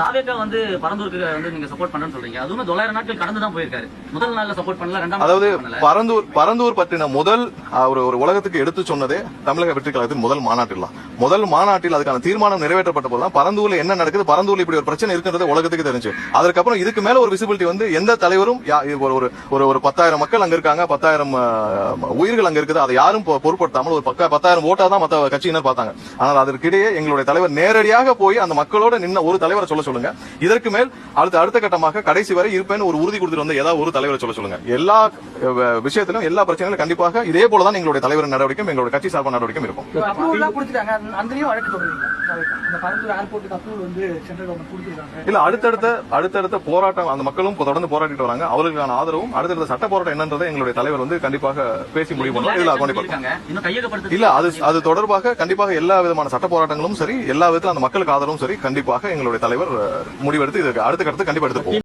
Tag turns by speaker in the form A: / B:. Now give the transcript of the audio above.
A: தாவேக்கா வந்து பரந்தூருக்கு வந்து நீங்க சப்போர்ட் பண்றேன்னு சொல்றீங்க. அதுவுமே தொள்ளாயிரம் நாட்கள் கடந்து தான் போயிருக்காரு. முதல் நாள்ல சப்போர்ட் பண்ணல ரெண்டாம்
B: அதாவது பரந்தூர் பரந்தூர் பற்றின முதல் ஒரு ஒரு உலகத்துக்கு எடுத்து சொன்னதே தமிழக வெற்றி கழகத்தின் முதல் மாநாட்டில் தான். முதல் மாநாட்டில் அதுக்கான தீர்மானம் நிறைவேற்றப்பட்ட போதுதான் பரந்தூர்ல என்ன நடக்குது பரந்தூர்ல இப்படி ஒரு பிரச்சனை இருக்குன்றது உலகத்துக்கு தெரிஞ்சு. அதற்கப்புறம் இதுக்கு மேல ஒரு விசிபிலிட்டி வந்து எந்த தலைவரும் ஒரு ஒரு ஒரு பத்தாயிரம் மக்கள் அங்க இருக்காங்க பத்தாயிரம் உயிர்கள் அங்க இருக்குது அதை யாரும் பொருட்படுத்தாமல் ஒரு பக்க பத்தாயிரம் ஓட்டா தான் மத்த கட்சியினர் பார்த்தாங்க. ஆனால் அதற்கிடையே எங்களுடைய தலைவர் நேரடியாக போய் அந்த மக்களோட நின்ன ஒரு தலைவரை சொல்ல சொல்லுங்க. இதற்கு மேல் அடுத்த அடுத்த கட்டமாக கடைசி வரை இருப்பேன்னு ஒரு உறுதி கொடுத்துட்டு வந்த ஏதாவது ஒரு தலைவரை சொல்ல சொல்லுங்க. எல்லா விஷயத்திலும் எல்லா பிரச்சனைகளும் கண்டிப்பாக இதே போலதான் எங்களுடைய தலைவர் நடவடிக்கையும் எங்களுடைய கட்சி சார்பான நடவடிக்கையும் இருக்கும். இல்ல அடுத்தடுத்த அடுத்தடுத்த போராட்டம் அந்த மக்களும் தொடர்ந்து போராடிட்டு வராங்க. அவர்களுக்கான ஆதரவும் அடுத்தடுத்த சட்ட போராட்டம் என்னன்றதை எங்களுடைய தலைவர் வந்து கண்டிப்பாக பேசி முடிவு பண்ணுவோம் இதுல கண்டிப்பா இல்ல அது அது தொடர்பாக கண்டிப்பாக எல்லா விதமான சட்ட போராட்டங்களும் சரி எல்லா விதத்திலும் அந்த மக்களுக்கு ஆதரவும் சரி கண்டிப்பாக எங்களுடைய தலைவர் முடிவெடுத்து இதுக்கு அடுத்த கட்டத்துக்கு கண்டிப்பா எடுத்து